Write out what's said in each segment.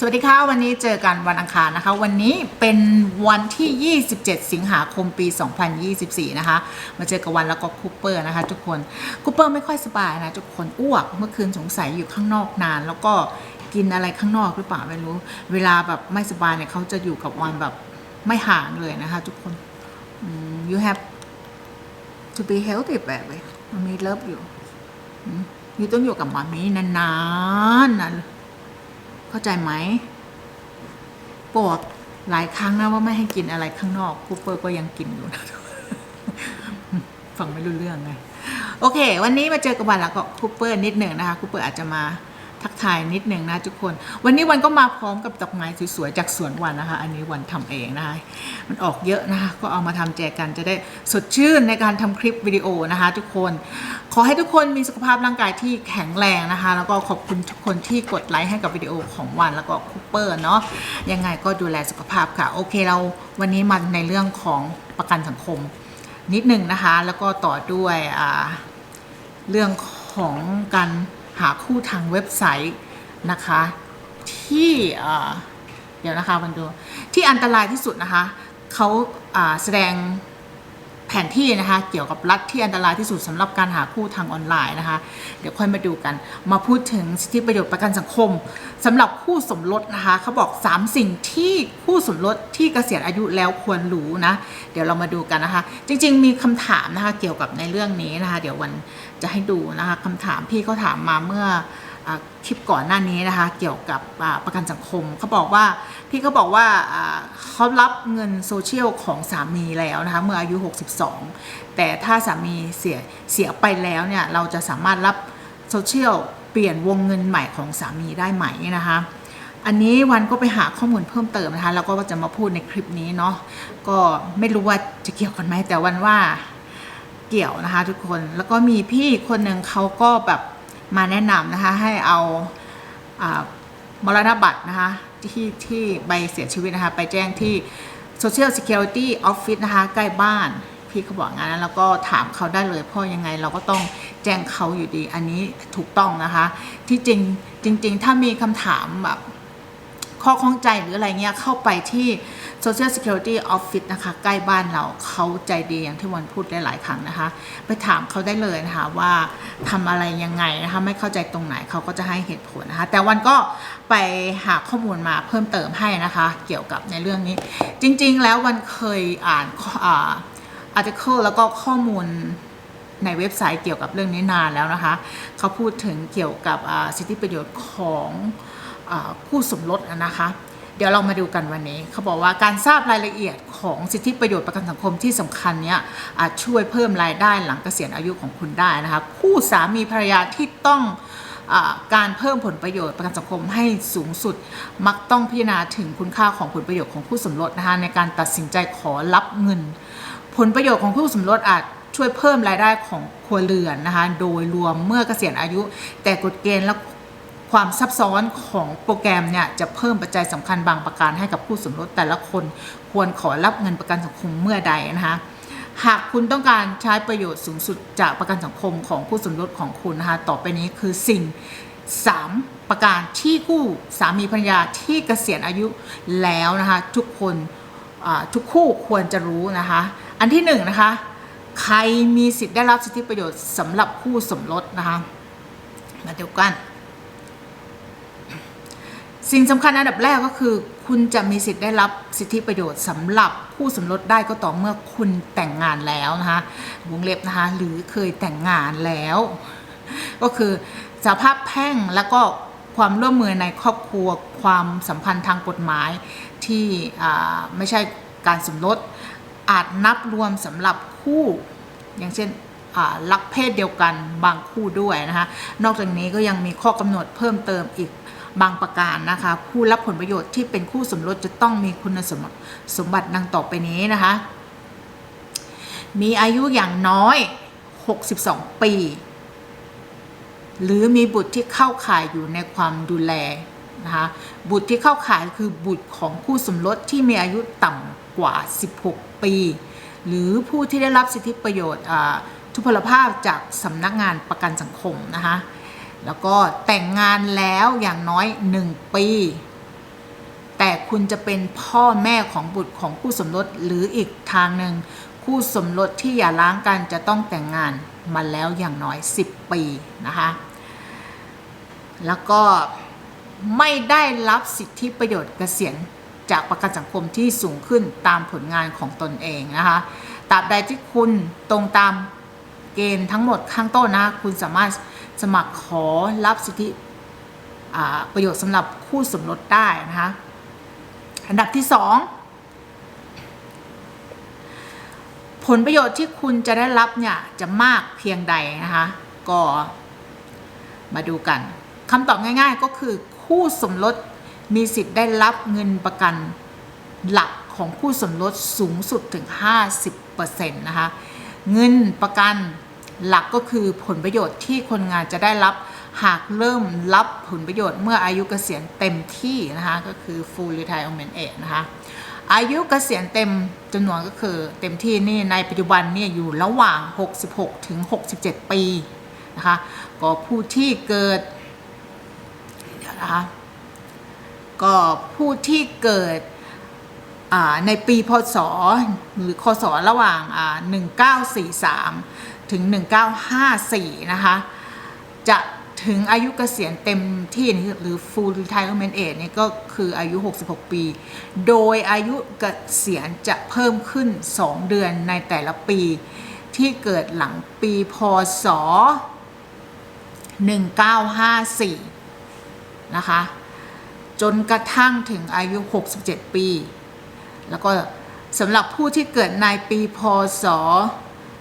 สวัสดีค่ะวันนี้เจอกันวันอังคารนะคะ วันนี้เป็นวันที่ 27 สิงหาคมปี 2024 นะคะ มาเจอกับวันแล้วก็คูเปอร์นะคะ ทุกคนคูเปอร์ไม่ค่อยสบายนะทุกคนอ้วกเมื่อคืนสงสัยอยู่ข้างนอกนาน แล้วก็กินอะไรข้างนอกหรือเปล่าไม่รู้ เวลาแบบไม่สบายเนี่ยเขาจะอยู่กับวันแบบไม่ห่างเลยนะคะ ทุกคน you have to be healthy แบบเลยมันมีเลิฟอยู่ อยูต้องอยู่กับมามีนานๆนะ เข้าใจไหมบอกหลายครั้งนะว่าไม่ให้กินอะไรข้างนอกคูเปอร์ก็ยังกินอยู่นะฟังไม่รู้เรื่องไงโอเค วันนี้มาเจอกับวันแล้วก็คูเปอร์นิดหนึ่งนะคะคูเปอร์อาจจะมา ทักทายนิดหนึ่งนะทุกคน วันนี้วันก็มาพร้อมกับดอกไม้สวยๆจากสวนวันนะคะ อันนี้วันทำเองนะคะ มันออกเยอะนะคะ ก็เอามาทำแจกกันจะได้สดชื่นในการทำคลิปวิดีโอนะคะ ทุกคน ขอให้ทุกคนมีสุขภาพร่างกายที่แข็งแรงนะคะ แล้วก็ขอบคุณทุกคนที่กดไลค์ให้กับวิดีโอของวันแล้วก็คูเปอร์เนาะ ยังไงก็ดูแลสุขภาพค่ะ โอเคเราวันนี้มาในเรื่องของประกันสังคม นิดหนึ่งนะคะ แล้วก็ต่อด้วยเรื่องของการ หาคู่ทางเว็บไซต์นะคะ ที่เดี๋ยวนะคะมันดูที่อันตรายที่สุดนะคะเขาแสดง แผนที่นะคะเกี่ยวกับรัฐที่อันตรายที่สุดสำหรับการหาคู่ทางออนไลน์นะคะ เดี๋ยวค่อยมาดูกัน มาพูดถึงสิทธิประโยชน์ประกันสังคมสำหรับคู่สมรสนะคะเขาบอก 3 สิ่งที่คู่สมรสที่เกษียณอายุแล้วควรรู้นะ เดี๋ยวเรามาดูกันนะคะ จริง ๆ มีคำถามนะคะเกี่ยวกับในเรื่องนี้นะคะ เดี๋ยววันจะให้ดูนะคะคำถามพี่เขาถามมาเมื่อ คลิปก่อนหน้านี้นะคะ เกี่ยวกับประกันสังคมเขาบอกว่าพี่เขาบอกว่าอ่าเขารับเงินโซเชียลของสามีแล้วนะคะเมื่ออายุ 62 แต่ถ้าสามีเสียเสียไปแล้วเนี่ยเราจะสามารถรับโซเชียลเปลี่ยนวงเงินใหม่ของสามีได้ไหมนะคะอันนี้วันก็ไปหาข้อมูลเพิ่มเติมนะคะแล้วก็จะมาพูดในคลิปนี้เนาะก็ไม่รู้ว่าจะเกี่ยวกันไหมแต่วันว่าเกี่ยวนะคะทุกคนแล้วก็มีพี่คนหนึ่งเขาก็แบบ มาแนะนำนะคะให้เอาอมรณบัตรนะคะที่ที่ใบเสียชีวิตนะคะไปแจ้งที่ Social Security Office นะคะใกล้บ้าน พี่เขาบอกงั้นแล้วก็ถามเขาได้เลยเพราะยังไงเราก็ต้องแจ้งเขาอยู่ดีอันนี้ถูกต้องนะคะ ที่จริงจริง ๆ ถ้ามีคำถามแบบ ข้อข้องใจหรืออะไรเงี้ยเข้าไปที่ Social Security Office นะคะ ใกล้บ้านเราเขาใจดีอย่างที่วันพูดได้หลายครั้งนะคะ ไปถามเขาได้เลยนะคะว่าทำอะไรยังไงนะคะไม่เข้าใจตรงไหนเขาก็จะให้เหตุผลนะคะ แต่วันก็ไปหาข้อมูลมาเพิ่มเติมให้นะคะ เกี่ยวกับในเรื่องนี้ จริงๆแล้ววันเคยอ่านอ่า article แล้วก็ข้อมูลในเว็บไซต์เกี่ยวกับเรื่องนี้นานแล้วนะคะ เขาพูดถึงเกี่ยวกับสิทธิประโยชน์ของ คู่สมรสนะคะ เดี๋ยวเรามาดูกันวันนี้ เขาบอกว่าการทราบรายละเอียดของสิทธิประโยชน์ประกันสังคมที่สำคัญเนี้ยอาจช่วยเพิ่มรายได้หลังเกษียณอายุของคุณได้นะคะคู่สามีภรรยาที่ต้องอการเพิ่มผลประโยชน์ประกันสังคมให้สูงสุด มักต้องพิจารณาถึงคุณค่าของผลประโยชน์ของคู่สมรสนะคะในการตัดสินใจขอรับเงิน ผลประโยชน์ของคู่สมรสอาจช่วยเพิ่มรายได้ของครัวเรือนนะคะโดยรวมเมื่อเกษียณอายุ แต่กฎเกณฑ์และ ความซับซ้อนของโปรแกรมเนี่ยจะเพิ่มปัจจัยสำคัญบางประการให้กับคู่สมรสแต่ละคนควรขอรับเงินประกันสังคมเมื่อใดนะคะหากคุณต้องการใช้ประโยชน์สูงสุดจากประกันสังคมของคู่สมรสของคุณนะคะต่อไปนี้คือสิ่ง 3 ประการที่คู่สามีภรรยาที่เกษียณอายุแล้วนะคะทุกคนทุกคู่ควรจะรู้นะคะอันที่หนึ่งนะคะใครมีสิทธิ์ได้รับสิทธิประโยชน์สำหรับคู่สมรสนะคะมาดูกัน สิ่งสำคัญอันดับแรกก็คือ คุณจะมีสิทธิ์ได้รับสิทธิประโยชน์สำหรับคู่สมรสได้ก็ต่อเมื่อคุณแต่งงานแล้วนะคะวงเล็บนะคะหรือเคยแต่งงานแล้ว ก็คือสภาพแพ่งแล้วก็ความร่วมมือในครอบครัวความสัมพันธ์ทางกฎหมายที่ไม่ใช่การสมรสอาจนับรวมสำหรับคู่อย่างเช่นอ่ารักเพศเดียวกันบางคู่ด้วยนะคะนอกจากนี้ก็ยังมีข้อกำหนดเพิ่มเติมอีก บางประการนะคะ ผู้รับผลประโยชน์ที่เป็นคู่สมรสจะต้องมีคุณสมบัติสมบัติดังต่อไปนี้นะคะ มีอายุอย่างน้อย 62 ปี หรือมีบุตรที่เข้าข่ายอยู่ในความดูแลนะคะบุตรที่เข้าข่ายคือบุตรของคู่สมรสที่มีอายุต่ำกว่า 16 ปี หรือผู้ที่ได้รับสิทธิประโยชน์อ่าทุพพลภาพจากสำนักงานประกันสังคมนะคะ แล้วก็แต่งงานแล้วอย่างน้อย 1 ปี แต่คุณจะเป็นพ่อแม่ของบุตรของคู่สมรสหรืออีกทางหนึ่งคู่สมรสที่อย่าร้างกันจะต้องแต่งงานมาแล้วอย่างน้อย 10 ปีนะคะแล้วก็ไม่ได้รับสิทธิประโยชน์เกษียณจากประกันสังคมที่สูงขึ้นตามผลงานของตนเองนะคะตราบใดที่คุณตรงตามเกณฑ์ทั้งหมดข้างต้นนะคุณสามารถ สมัครขอรับสิทธิประโยชน์สำหรับคู่สมรสได้นะคะอันดับที่สองผลประโยชน์ที่คุณจะได้รับเนี่ยจะมากเพียงใดนะคะก็มาดูกันคำตอบง่าย ๆ ก็คือคู่สมรสมีสิทธิ์ได้รับเงินประกันหลักของคู่สมรสสูงสุดถึง 50%นะคะ เงินประกัน หลักก็คือผลประโยชน์ที่คนงานจะได้รับ หากเริ่มรับผลประโยชน์เมื่ออายุเกษียณเต็มที่นะคะก็คือ full retirement age นะคะอายุเกษียณเต็มจำนวนก็คือเต็มที่นี่ในปัจจุบันเนี่ยอยู่ระหว่าง 66 ถึง 67 ปีนะคะก็ผู้ที่เกิดเดี๋ยวนะคะก็ผู้ที่เกิดในปีพศหรือคศระหว่าง 1943 ถึง 1954 นะคะ จะถึงอายุเกษียณเต็มที่หรือ full retirement age นี่ก็คืออายุ 66 ปี โดยอายุเกษียณจะเพิ่มขึ้น 2 เดือนในแต่ละปี ที่เกิดหลังปีพศ 1954 นะคะ จนกระทั่งถึงอายุ 67 ปี แล้วก็สำหรับผู้ที่เกิดในปีพศ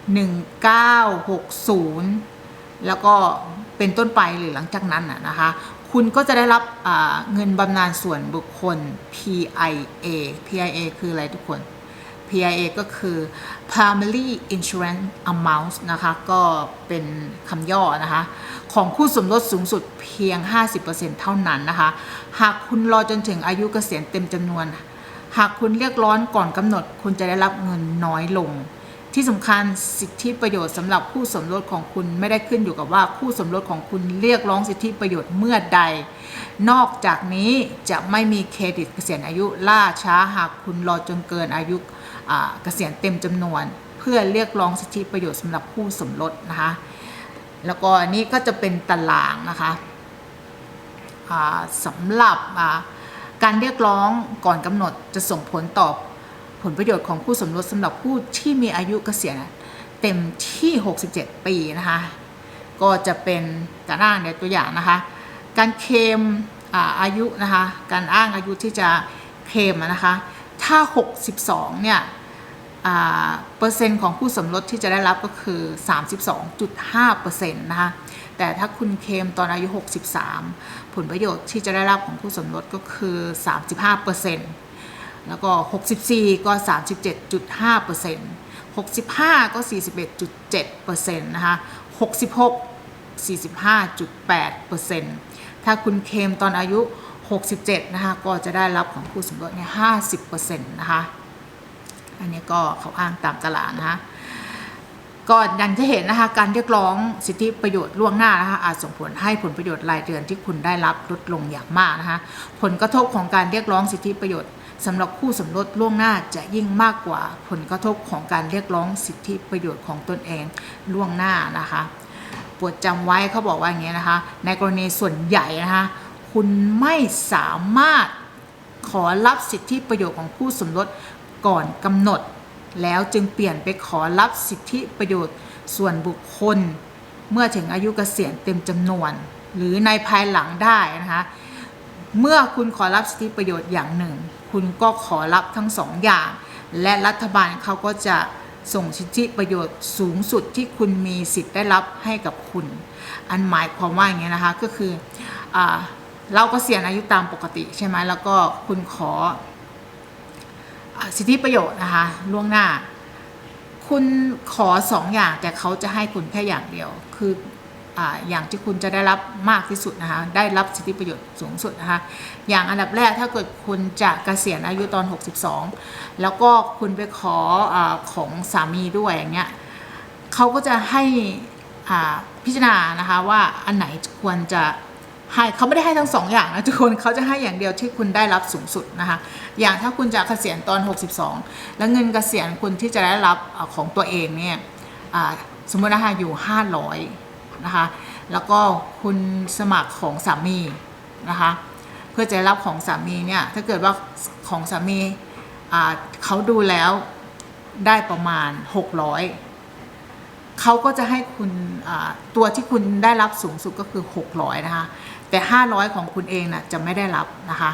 1960 แล้วก็เป็นต้นไปหรือหลังจากนั้นนะนะคะ คุณก็จะได้รับเงินบำนาญส่วนบุคคล PIA PIA คืออะไรทุกคน PIA ก็คือ Primary Insurance Amount นะคะ ก็เป็นคำย่อนะคะ ของคู่สมรสสูงสุดเพียง 50%เท่านั้นนะคะ หากคุณรอจนถึงอายุเกษียณเต็มจำนวน หากคุณเรียกร้องก่อนกำหนด คุณจะได้รับเงินน้อยลง ที่สำคัญสิทธิประโยชน์สำหรับคู่สมรสของคุณไม่ได้ขึ้นอยู่กับว่าคู่สมรสของคุณเรียกร้องสิทธิประโยชน์เมื่อใด นอกจากนี้จะไม่มีเครดิตเกษียณอายุล่าช้าหากคุณรอจนเกินอายุเกษียณเต็มจำนวน เพื่อเรียกร้องสิทธิประโยชน์สำหรับคู่สมรสนะคะแล้วก็อันนี้ก็จะเป็นตารางนะคะสำหรับการเรียกร้องก่อนกำหนดจะส่งผลต่อ ผลประโยชน์ของคู่สมรสสำหรับผู้ที่มีอายุเกษียณเต็มที่ 67 ปีนะคะ ก็จะเป็นการอ้างในตัวอย่างนะคะ การเคมอาอายุนะคะ การอ้างอายุที่จะเคมนะคะ ถ้า 62 เนี่ยเปอร์เซ็นต์ของผู้สมรสที่จะได้รับก็คือ 32.5%นะคะ แต่ถ้าคุณเคมตอนอายุ 63 ผลประโยชน์ที่จะได้รับของคู่สมรสก็คือ 35% แล้วก็ 64 ก็ 37.5% 65 ก็ 41.7%นะคะ66 45.8%ถ้าคุณเคมตอนอายุ 67 นะคะ ก็จะได้รับของคู่สมรสเนี่ย50%นะคะ อันนี้ก็เขาอ้างตามตลาดนะคะก็ดังที่เห็นนะคะการเรียกร้องสิทธิประโยชน์ล่วงหน้านะคะอาจส่งผลให้ผลประโยชน์รายเดือนที่คุณได้รับลดลงอย่างมากนะคะผลกระทบของการเรียกร้องสิทธิประโยชน์ สำหรับคู่สมรสล่วงหน้าจะยิ่งมากกว่าผลกระทบของการเรียกร้องสิทธิประโยชน์ของตนเองล่วงหน้านะคะปรดจำไว้เขาบอกว่าอย่างนี้นะคะ ในกรณีส่วนใหญ่นะคะ คุณไม่สามารถขอรับสิทธิประโยชน์ของคู่สมรสก่อนกำหนด แล้วจึงเปลี่ยนไปขอรับสิทธิประโยชน์ส่วนบุคคล เมื่อถึงอายุเกษียณเต็มจำนวน หรือในภายหลังได้นะคะ เมื่อคุณขอรับสิทธิประโยชน์อย่างหนึ่ง คุณก็ขอรับทั้งสองอย่าง และรัฐบาลเขาก็จะส่งสิทธิประโยชน์สูงสุดที่คุณมีสิทธิ์ได้รับให้กับคุณ อันหมายความว่าอย่างนี้ยนะคะก็คืออเราก็เสียอายุตามปกติใช่ไหมแล้วก็คุณขอสิทธิประโยชน์นะคะล่วงหน้า คุณขอสองอย่างแต่เขาจะให้คุณแค่อย่างเดียว คือ อย่างที่คุณจะได้รับมากที่สุดนะคะ ได้รับสิทธิประโยชน์สูงสุดนะคะ อย่างอันดับแรกถ้าเกิดคุณจะเกษียณอายุตอน 62 แล้วก็คุณไปขออของสามีด้วยอย่างเงี้ยเขาก็จะให้พิจารณานะคะว่าอันไหนควรจะให้เขาไม่ได้ให้ทั้งสองอย่างนะทุกคนเขาจะให้อย่างเดียวที่คุณได้รับสูงสุดนะคะอย่างถ้าคุณจะเกษียณตอน 62 แล้วเงินเกษียณคุณที่จะได้รับอของตัวเองเนี่ยสมมตินะคะอยู่ 500 นะคะ แล้วก็คุณสมัครของสามีนะคะ เพื่อจะรับของสามีเนี่ย ถ้าเกิดว่าของสามีเขาดูแล้วได้ประมาณ 600 เขาก็จะให้คุณตัวที่คุณได้รับสูงสุดก็คือ 600 นะคะ แต่ 500 ของคุณเองนะ่ะจะไม่ได้รับนะคะ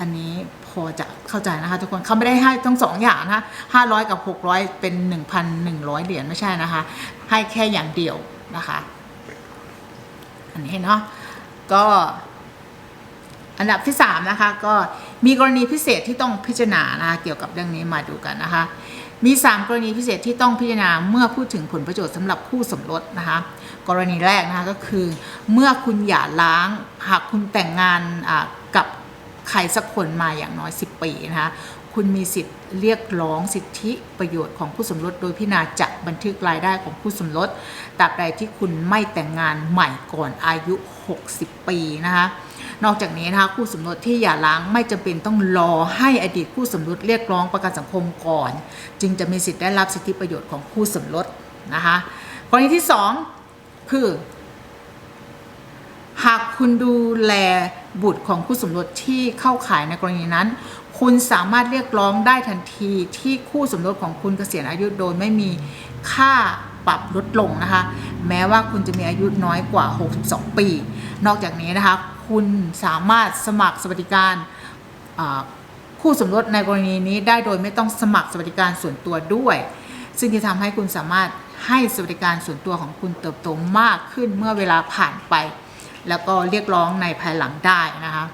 อันนี้พอจะเข้าใจนะคะทุกคนเขาไม่ได้ให้ทั้งสองอย่างนะคะ500 กับ 600 เป็น 1,100 เหรียญไม่ใช่นะคะ ให้แค่อย่างเดียว นะคะ อันนี้เนาะก็อันดับที่ 3 นะคะ ก็มีกรณีพิเศษที่ต้องพิจารณานะคะเกี่ยวกับเรื่องนี้มาดูกันนะคะ มี 3 กรณีพิเศษที่ต้องพิจารณาเมื่อพูดถึงผลประโยชน์สำหรับคู่สมรสนะคะ กรณีแรกนะคะก็คือ เมื่อคุณหย่าร้างหากคุณแต่งงานอ่า ใครสักคนมาอย่างน้อย 10 ปีนะคะคุณมีสิทธิ์เรียกร้องสิทธิประโยชน์ของคู่สมรส โดยพิจารณาจะบันทึกรายได้ของคู่สมรสตราบใดที่คุณไม่แต่งงานใหม่ก่อนอายุ 60 ปีนะคะนอกจากนี้นะคะคู่สมรสที่หย่าร้างไม่จำเป็นต้องรอให้อดีตคู่สมรสเรียกร้องประกันสังคมก่อน จึงจะมีสิทธิ์ได้รับสิทธิประโยชน์ของคู่สมรสนะคะกรณีที่สองคือ หากคุณดูแลบุตรของคู่สมรสที่เข้าข่ายในกรณีนั้น คุณสามารถเรียกร้องได้ทันทีที่คู่สมรสของคุณเกษียณอายุโดยไม่มีค่าปรับลดลงนะคะ แม้ว่าคุณจะมีอายุน้อยกว่า 62 ปี นอกจากนี้นะคะ คุณสามารถสมัครสวัสดิการคู่สมรสในกรณีนี้ได้โดยไม่ต้องสมัครสวัสดิการส่วนตัวด้วย ซึ่งจะทำให้คุณสามารถให้สวัสดิการส่วนตัวของคุณเติบโตมากขึ้นเมื่อเวลาผ่านไป แล้วก็เรียกร้องในภายหลังได้นะคะ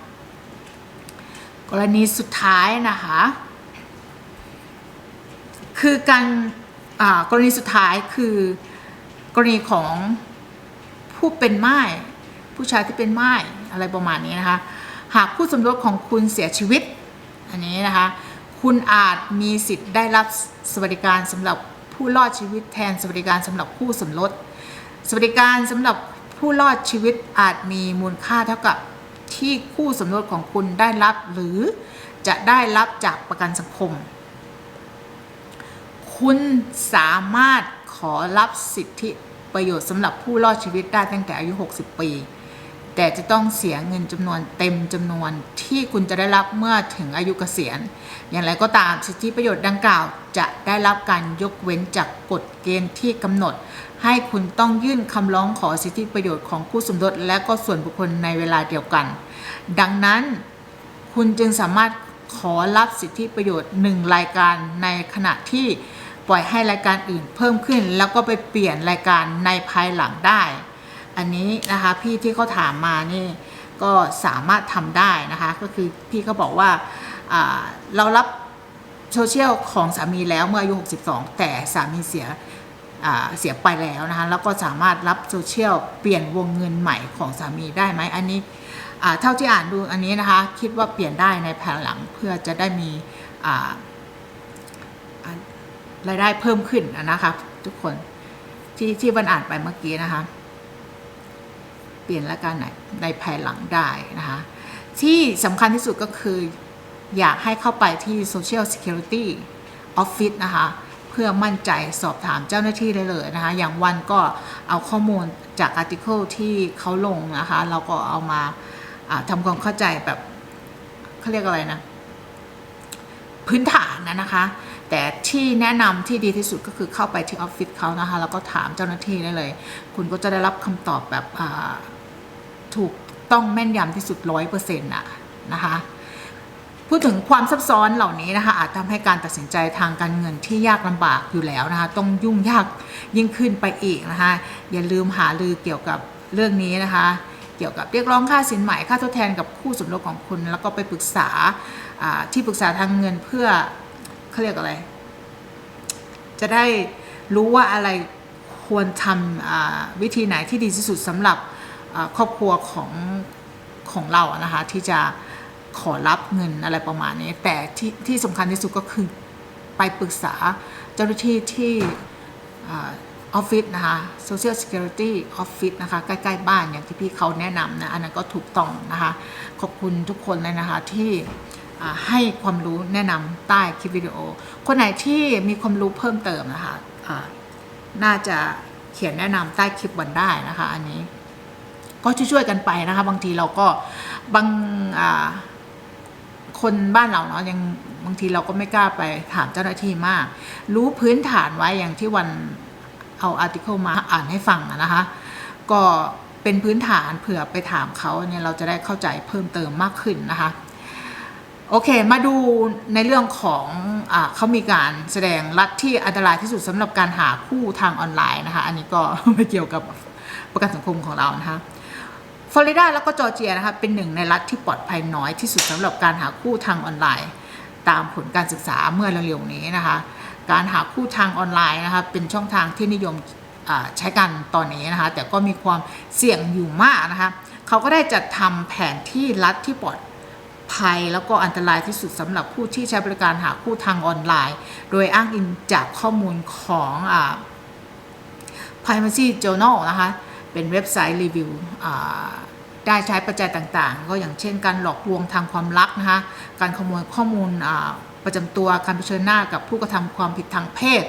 กรณีสุดท้ายนะคะคือการกรณีสุดท้ายคือกรณีของผู้เป็นไม้ผู้ชายที่เป็นไม้อะไรประมาณนี้นะคะหากคู่สมรสของคุณเสียชีวิตอันนี้นะคะคุณอาจมีสิทธิ์ได้รับสวัสดิการสำหรับผู้รอดชีวิตแทนสวัสดิการสำหรับคู่สมรสสวัสดิการสำหรับ ผู้รอดชีวิตอาจมีมูลค่าเท่ากับที่คู่สมรสของคุณได้รับหรือจะได้รับจากประกันสังคม คุณสามารถขอรับสิทธิประโยชน์สำหรับผู้รอดชีวิตได้ตั้งแต่อายุ 60 ปี แต่จะต้องเสียเงินจำนวนเต็มจำนวนที่คุณจะได้รับเมื่อถึงอายุเกษียณ อย่างไรก็ตามสิทธิประโยชน์ดังกล่าว จะได้รับการยกเว้นจากกฎเกณฑ์ที่กำหนด ให้คุณต้องยื่นคำร้องขอสิทธิประโยชน์ของคู่สมรสและก็ส่วนบุคคลในเวลาเดียวกัน ดังนั้นคุณจึงสามารถขอรับสิทธิประโยชน์หนึ่งรายการในขณะที่ปล่อยให้รายการอื่นเพิ่มขึ้น แล้วก็ไปเปลี่ยนรายการในภายหลังได้ อันนี้นะคะพี่ที่เขาถามมานี่ก็สามารถทำได้นะคะก็คือพี่เขาบอกว่าเรารับโซเชียลของสามีแล้วเมื่ออายุ 62 แต่สามีเสีย เสียไปแล้วนะคะแล้วก็สามารถรับโซเชียลเปลี่ยนวงเงินใหม่ของสามีได้ไหมอันนี้เท่าที่อ่านดูอันนี้นะคะ คิดว่าเปลี่ยนได้ในภายหลังเพื่อจะได้มีรายได้เพิ่มขึ้นนะคะทุกคนที่ที่วันอ่านไปเมื่อกี้นะคะ เปลี่ยนรายการไหนในภายหลังได้นะคะที่สำคัญที่สุดก็คืออยากให้เข้าไปที่ Social Security Office นะคะ พื่อมั่นใจสอบถามเจ้าหน้าที่ได้เลยนะคะ อย่างวันก็เอาข้อมูลจากอาร์ติเคิลที่เขาลงนะคะ เราก็เอามาอ่าทำความเข้าใจแบบเขาเรียกอะไรนะ พื้นฐานนะนะคะ แต่ที่แนะนำที่ดีที่สุดก็คือเข้าไปที่ออฟฟิศเขานะคะ แล้วก็ถามเจ้าหน้าที่ได้เลย คุณก็จะได้รับคำตอบแบบถูกต้องแม่นยำที่สุดร้อยเปอร์เซ็นต์ะนะคะ พูดถึงความซับซ้อนเหล่านี้นะคะอาจทำให้การตัดสินใจทางการเงินที่ยากลำบากอยู่แล้วนะคะต้องยุ่งยากยิ่งขึ้นไปอีกนะคะอย่าลืมหาลือเกี่ยวกับเรื่องนี้นะคะเกี่ยวกับเรียกร้องค่าสินใหม่ค่าทดแทนกับคู่สมรสของคุณ แล้วก็ไปปรึกษาที่ปรึกษาทางเงินเพื่อเขาเรียกอะไร จะได้รู้ว่าอะไรควรทำวิธีไหนที่ดีที่สุดสำหรับครอบครัวของของเรานะคะที่จะ ขอรับเงินอะไรประมาณนี้ แต่ที่ที่สำคัญที่สุดก็คือไปปรึกษาเจ้าหน้าที่ที่ออฟฟิศนะคะ Social Security Office นะคะ ใกล้ๆบ้านอย่างที่พี่เขาแนะนำนะ อันนั้นก็ถูกต้องนะคะ ขอบคุณทุกคนเลยนะคะที่ให้ความรู้แนะนำใต้คลิปวิดีโอ คนไหนที่มีความรู้เพิ่มเติมนะคะอ่าน่าจะเขียนแนะนำใต้คลิปวันได้นะคะ อันนี้ก็ช่วยๆกันไปนะคะ บางทีเราก็บางอ่า คนบ้านเราเนาะยังบางทีเราก็ไม่กล้าไปถามเจ้าหน้าที่มาก รู้พื้นฐานไว้อย่างที่วันเอาอาร์ติเคิลมาอ่านให้ฟังนะคะ ก็เป็นพื้นฐานเผื่อไปถามเขาเนี่ยเราจะได้เข้าใจเพิ่มเติมมากขึ้นนะคะ โอเค มาดูในเรื่องของอเขามีการแสดงรัฐที่อันตรายที่สุดสำหรับการหาคู่ทางออนไลน์นะคะ อันนี้ก็ไม่เกี่ยวกับประกันสังคมของเรานะคะ ลอริดาแล้วก็จอร์เจียนะคะเป็นหนึ่งในรัฐที่ปลอดภัยน้อยที่สุดสำหรับการหาคู่ทางออนไลน์ ตามผลการศึกษาเมื่อเร็วๆนี้นะคะ การหาคู่ทางออนไลน์นะคะเป็นช่องทางที่นิยมใช้กันตอนนี้นะคะแต่ก็มีความเสี่ยงอยู่มากนะคะเขาก็ได้จัดทำแผนที่รัฐที่ปลอดภัยแล้วก็อันตรายที่สุดสำหรับผู้ที่ใช้บริการหาคู่ทางออนไลน์ โดยอ้างอิงจากข้อมูลของ Privacy Journal นะคะ เป็นเว็บไซต์รีวิวได้ใช้ปัจจัยต่างๆ ก็อย่างเช่นการหลอกลวงทางความรักนะคะการขโมยข้อมูลประจำตัวการเผชิญหน้ากับผู้กระทำความผิดทางเพศ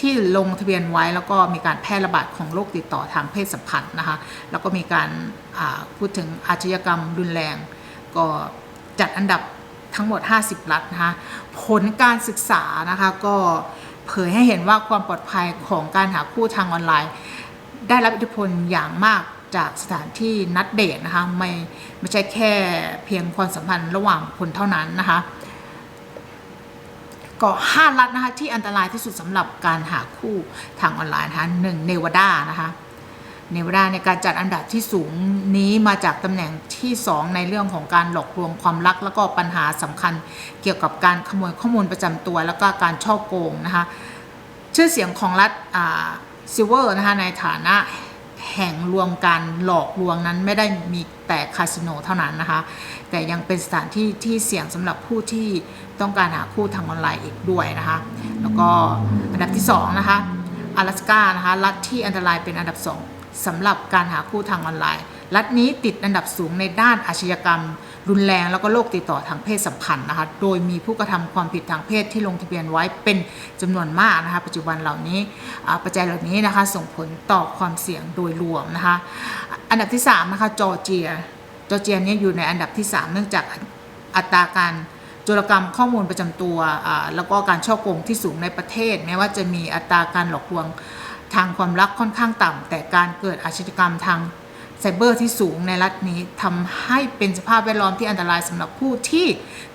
ที่ลงทะเบียนไว้แล้วก็มีการแพร่ระบาดของโรคติดต่อทางเพศสัมพันธ์นะคะแล้วก็มีการพูดถึงอาชญากรรมรุนแรง ก็จัดอันดับทั้งหมด 50 รัฐนะคะผลการศึกษานะคะก็เผยให้เห็นว่าความปลอดภัยของการหาคู่ทางออนไลน์ ได้รับอิทธิพลอย่างมากจากสถานที่นัดเดทนะคะไม่ไม่ใช่แค่เพียงความสัมพันธ์ระหว่างคนเท่านั้นนะคะก็ห้ารัฐนะคะที่อันตรายที่สุดสำหรับการหาคู่ทางออนไลน์นะคะหนึ่งเนวาดานะคะเนวาดาในการจัดอันดับที่สูงนี้มาจากตำแหน่งที่ 2 ในเรื่องของการหลอกลวงความรัก แล้วก็ปัญหาสำคัญเกี่ยวกับการขโมยข้อมูลประจำตัว แล้วก็การช่อโกงนะคะชื่อเสียงของรัฐอ่า ซิลเวอร์นะคะในฐานะแห่งรวมการหลอกลวงนั้นไม่ได้มีแต่คาสิโนเท่านั้นนะคะ แต่ยังเป็นสถานที่ที่เสี่ยงสำหรับผู้ที่ต้องการหาคู่ทางออนไลน์อีกด้วยนะคะ แล้วก็อันดับที่2นะคะ阿拉สกานะคะรัฐที่อันตรายเป็นอันดับ 2สำหรับการหาคู่ทางออนไลน์ รัฐนี้ติดอันดับสูงในด้านอาชญากรรม รุนแรงแล้วก็โรคติดต่อทางเพศสัมพันธ์นะคะ โดยมีผู้กระทำความผิดทางเพศที่ลงทะเบียนไว้เป็นจำนวนมากนะคะ ปัจจุบันเหล่านี้ปัจจัยเหล่านี้นะคะส่งผลต่อความเสี่ยงโดยรวมนะคะ อันดับที่3นะคะจอร์เจีย จอร์เจียนี่อยู่ในอันดับที่ 3 เนื่องจากอัตราการโจรกรรมข้อมูลประจำตัวแล้วก็การช่อโกงที่สูงในประเทศ แม้ว่าจะมีอัตราการหลอกลวงทางความรักค่อนข้างต่ำแต่การเกิดอาชญากรรมทาง ไซเบอร์ที่สูงในรัฐนี้ทำให้เป็นสภาพแวดล้อมที่อันตรายสำหรับผู้ที่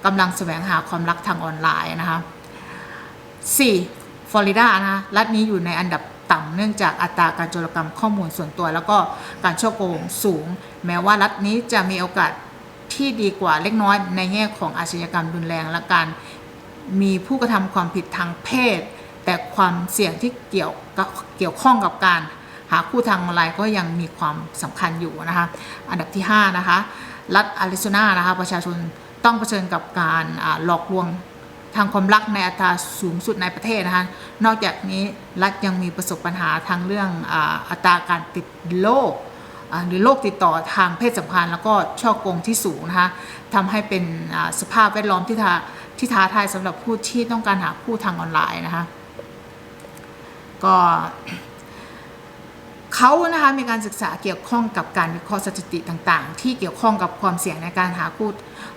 กำลังแสวงหาความรักทางออนไลน์นะคะ 4. ฟลอริดานะคะรัฐนี้อยู่ในอันดับต่ำเนื่องจากอัตราการโจรกรรมข้อมูลส่วนตัว แล้วก็การช่อโกงสูง แม้ว่ารัฐนี้จะมีโอกาสที่ดีกว่าเล็กน้อยในแง่ของอาชญากรรมรุนแรงและการมีผู้กระทำความผิดทางเพศ แต่ความเสี่ยงที่เกี่ยวเกี่ยวข้องกับการ หาคู่ทางออนไลน์ก็ยังมีความสำคัญอยู่นะคะ อันดับที่ 5 นะคะ รัฐอาริโซนานะคะประชาชนต้องเผชิญกับการหลอกลวงทางความรักในอัตราสูงสุดในประเทศนะคะ นอกจากนี้รัฐยังมีประสบปัญหาทางเรื่องอัตราการติดโรคหรือโรคติดต่อทางเพศสัมพันธ์แล้วก็ช่อโกงที่สูงนะคะทำให้เป็นสภาพแวดล้อมที่ท้าที่ท้าทายสำหรับผู้ที่ต้องการหาคู่ทางออนไลน์นะคะ ก็ เขานะคะมีการศึกษาเกี่ยวข้องกับการวิเคราะห์สถิติต่างๆ ที่เกี่ยวข้องกับความเสี่ยงในการหาคู่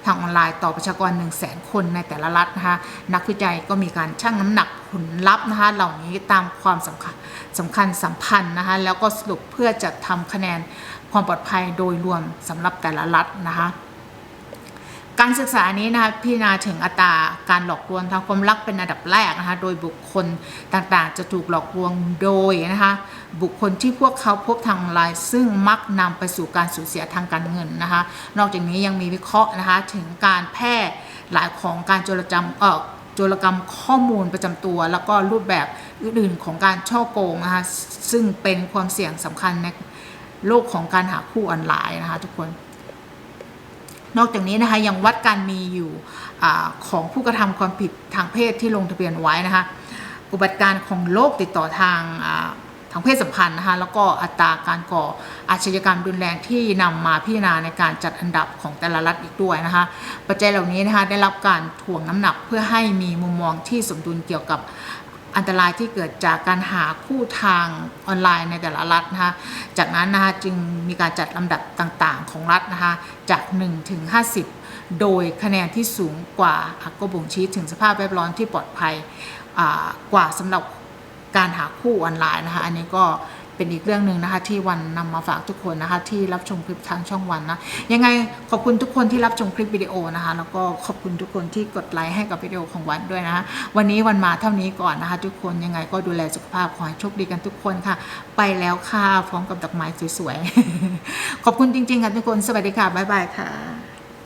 ทางออนไลน์ต่อประชากร 1 0 0 0 0แสนคนในแต่ละรัฐนะคะนักวิจัยก็มีการชั่งน้ำหนักผลลัพธ์นะคะเหล่านี้ตามความสำคัญสำคัญสัมพันธ์นะคะแล้วก็สรุปเพื่อจะทำคะแนนความปลอดภัยโดยรวมสำหรับแต่ละรัฐนะคะ การศึกษานี้นะคะพิจารณาถึงอัตราการหลอกลวงทางความรักเป็นอันดับแรกนะคะโดยบุคคลต่างๆ จะถูกหลอกลวงโดยนะคะบุคคลที่พวกเขาพบทางออนไลน์ซึ่งมักนำไปสู่การสูญเสียทางการเงินนะคะนอกจากนี้ยังมีวิเคราะห์นะคะถึงการแพร่หลายของการโจรกรรมเอ่อโจรกรรมข้อมูลประจำตัว แล้วก็รูปแบบอื่นๆของการช่อโกงนะคะซึ่งเป็นความเสี่ยงสำคัญในโลกของการหาคู่ออนไลน์นะคะทุกคน นอกจากนี้นะคะยังวัดการมีอยู่อของผู้กระทำความผิดทางเพศที่ลงทะเบียนไว้นะคะอุบัติการณ์ของโรคติดต่อทางทางเพศสัมพันธ์นะคะแล้วก็อัตราการก่ออาชญากรรมรุนแรงที่นำมาพิจารณาในการจัดอันดับของแต่ละรัฐอีกด้วยนะคะปัจจัยเหล่านี้นะคะได้รับการถ่วงน้ำหนักเพื่อให้มีมุมมองที่สมดุลเกี่ยวกับ อันตรายที่เกิดจากการหาคู่ทางออนไลน์ในแต่ละรัฐนะคะจากนั้นนะคะจึงมีการจัดลำดับต่างๆของรัฐนะคะจาก 1 ถึง 50 โดยคะแนนที่สูงกว่าก็บ่งชี้ถึงสภาพแวดล้อมที่ปลอดภัยกว่าสำหรับการหาคู่ออนไลน์นะคะอันนี้ก็ เป็นอีกเรื่องหนึ่งนะคะ ที่วันนำมาฝากทุกคนนะคะ ที่รับชมคลิปทางช่องวันนะยังไงขอบคุณทุกคนที่รับชมคลิปวิดีโอนะคะ แล้วก็ขอบคุณทุกคนที่กดไลค์ให้กับวิดีโอของวันด้วยนะะวันนี้วันมาเท่านี้ก่อนนะคะ ทุกคนยังไงก็ดูแลสุขภาพขอให้โชคดีกันทุกคนค่ะ ไปแล้วค่ะพร้อมกับดอกไม้สวยๆขอบคุณจริงๆค่ะทุกคนสวัสดีค่ะบ๊ายบายค่ะ